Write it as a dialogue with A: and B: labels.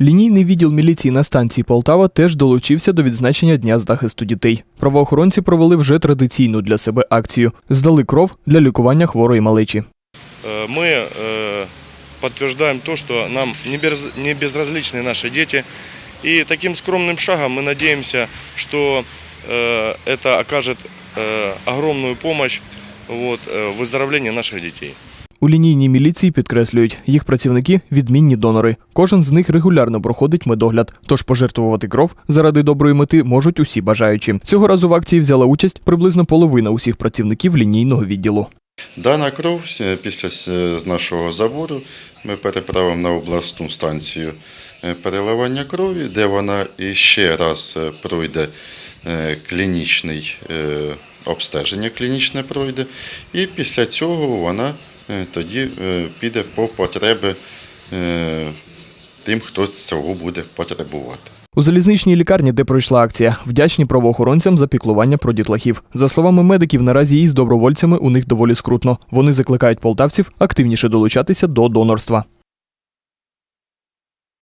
A: Лінійний відділ міліції на станції Полтава теж долучився до відзначення Дня захисту дітей. Правоохоронці провели вже традиційну для себе акцію здали кров для лікування хворої малечі.
B: Э, мы э, подтверждаем то, что нам не без- не безразличны наши дети. И таким скромным шагом мы надеемся, что э, это окажет э, огромную помощь вот, э, в выздоровлении наших детей.
A: У лінійній міліції підкреслюють, їх працівники відмінні донори. Кожен з них регулярно проходить медогляд, тож пожертвувати кров заради доброї мети можуть усі бажаючі. Цього разу в акції взяла участь приблизно половина усіх працівників лінійного відділу.
C: Дана кров е, після нашого забору ми переправимо на обласну станцію е, переливання крові, де вона ще раз е, пройде е, клінічний е, обстеження, клінічне пройде, і після цього вона е, тоді е, піде по потреби е, тим, хто цього буде потребувати.
A: У залізничній лікарні, де пройшла акція, вдячні правоохоронцям за піклування про дітлахів. За словами медиків, наразі із добровольцями у них доволі скрутно. Вони закликають полтавців активніше долучатися до донорства.